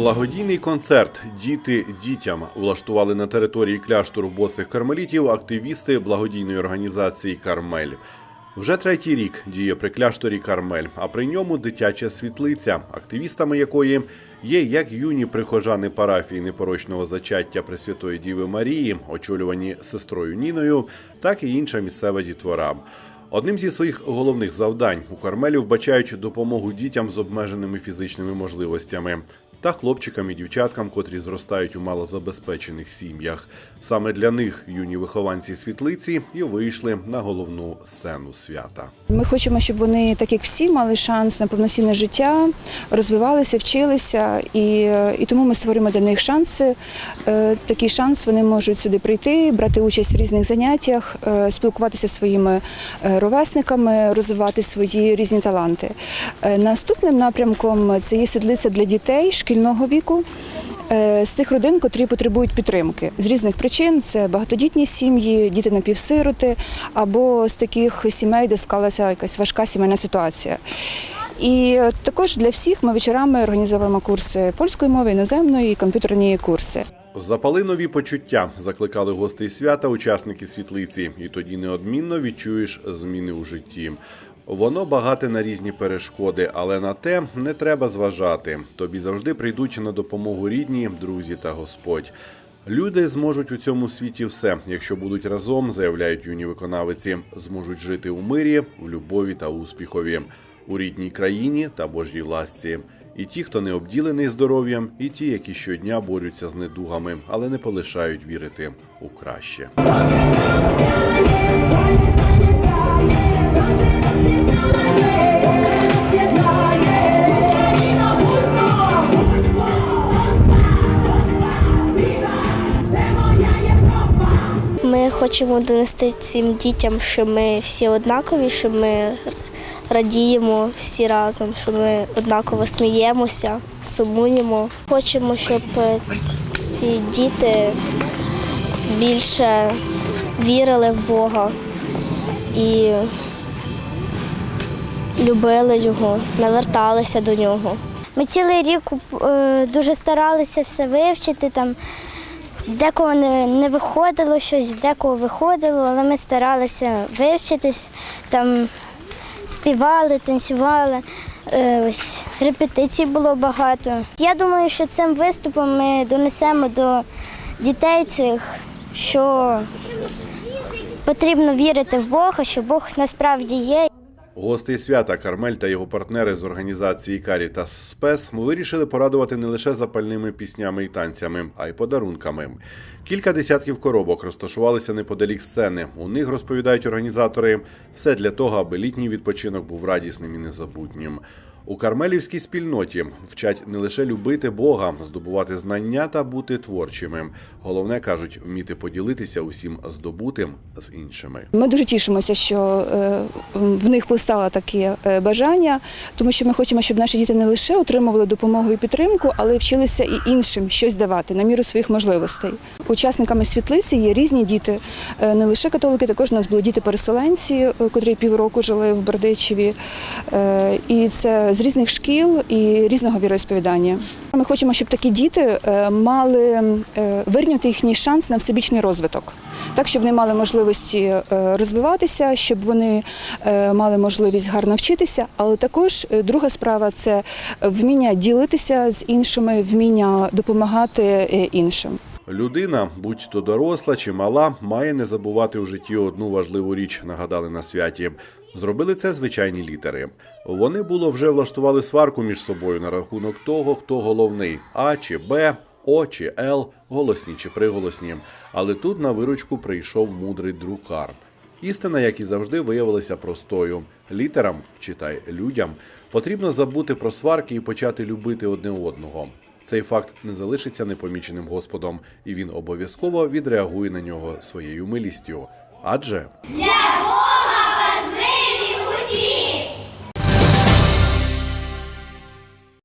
Благодійний концерт Діти дітям влаштували на території кляштору босих кармелітів активісти благодійної організації Кармель. Вже третій рік діє при кляшторі Кармель, а при ньому дитяча світлиця, активістами якої є як юні прихожани парафії непорочного зачаття Пресвятої Діви Марії, очолювані сестрою Ніною, так і інша місцева дітвора. Одним зі своїх головних завдань у Кармелі вбачають допомогу дітям з обмеженими фізичними можливостями та хлопчикам і дівчаткам, котрі зростають у малозабезпечених сім'ях. Саме для них юні вихованці світлиці і вийшли на головну сцену свята. Ми хочемо, щоб вони, так як всі, мали шанс на повноцінне життя, розвивалися, вчилися, і, і тому ми створюємо для них шанси. Е, Такий шанс вони можуть сюди прийти, брати участь в різних заняттях, е, спілкуватися зі своїми е, ровесниками, розвивати свої різні таланти. Наступним напрямком це є світлиця для дітей шкільного віку. Е, З тих родин, котрі потребують підтримки з різних причин: це багатодітні сім'ї, діти напівсироти, або з таких сімей, де склалася якась важка сімейна ситуація. І е, також для всіх ми вечорами організовуємо курси польської мови, іноземної і комп'ютерні курси. Запали нові почуття, закликали гостей свята, учасники світлиці, і тоді неодмінно відчуєш зміни у житті. Воно багате на різні перешкоди, але на те не треба зважати. Тобі завжди прийдуть на допомогу рідні, друзі та Господь. Люди зможуть у цьому світі все, якщо будуть разом, заявляють юні виконавиці, зможуть жити у мирі, в любові та успіхові, у рідній країні та Божій ласці. І ті, хто не обділений здоров'ям, і ті, які щодня борються з недугами, але не полишають вірити у краще. Ми хочемо донести цим дітям, що ми всі однакові, що ми радіємо всі разом, що ми однаково сміємося, сумуємо. Хочемо, щоб е, ці діти більше вірили в Бога і любили його, наверталися до нього. Ми цілий рік е, дуже старалися все вивчити. Там декого не, не виходило щось, декого виходило, але ми старалися вивчитись, там співали, танцювали. Е, ось репетицій було багато. Я думаю, що цим виступом ми донесемо до дітей цих, що потрібно вірити в Бога, що Бог насправді є. Гости свята Кармель та його партнери з організації Карі та Спес вирішили порадувати не лише запальними піснями і танцями, а й подарунками. Кілька десятків коробок розташувалися неподалік сцени. У них розповідають організатори все для того, аби літній відпочинок був радісним і незабутнім. У кармелівській спільноті вчать не лише любити Бога, здобувати знання та бути творчими. Головне кажуть, вміти поділитися усім здобутим з іншими. Ми дуже тішимося, що е, в них постало таке е, бажання, тому що ми хочемо, щоб наші діти не лише отримували допомогу і підтримку, але й вчилися і іншим щось давати на міру своїх можливостей. Учасниками світлиці є різні діти, е, не лише католики, також у нас були діти-переселенці, котрі півроку жили в Бердичеві. І це з різних шкіл і різного віросповідання. Ми хочемо, щоб такі діти е, мали е, їхній шанс на всебічний розвиток, так щоб вони мали можливості е, розвиватися, щоб вони мали можливість гарно вчитися. Але також друга справа це вміння ділитися з іншими, вміння допомагати іншим. Людина, будь то доросла чи мала, має не забувати у житті одну важливу річ, нагадали на святі. Зробили це звичайні літери. Вони було вже влаштували сварку між собою на рахунок того, хто головний А чи Б, О чи Л, голосні чи приголосні. Але тут на виручку прийшов мудрий друкар. Істина, як і завжди, виявилася простою. Літерам, читай людям, потрібно забути про сварки і почати любити одне одного. Цей факт не залишиться непоміченим Господом, і він обов'язково відреагує на нього своєю милістю. Адже Для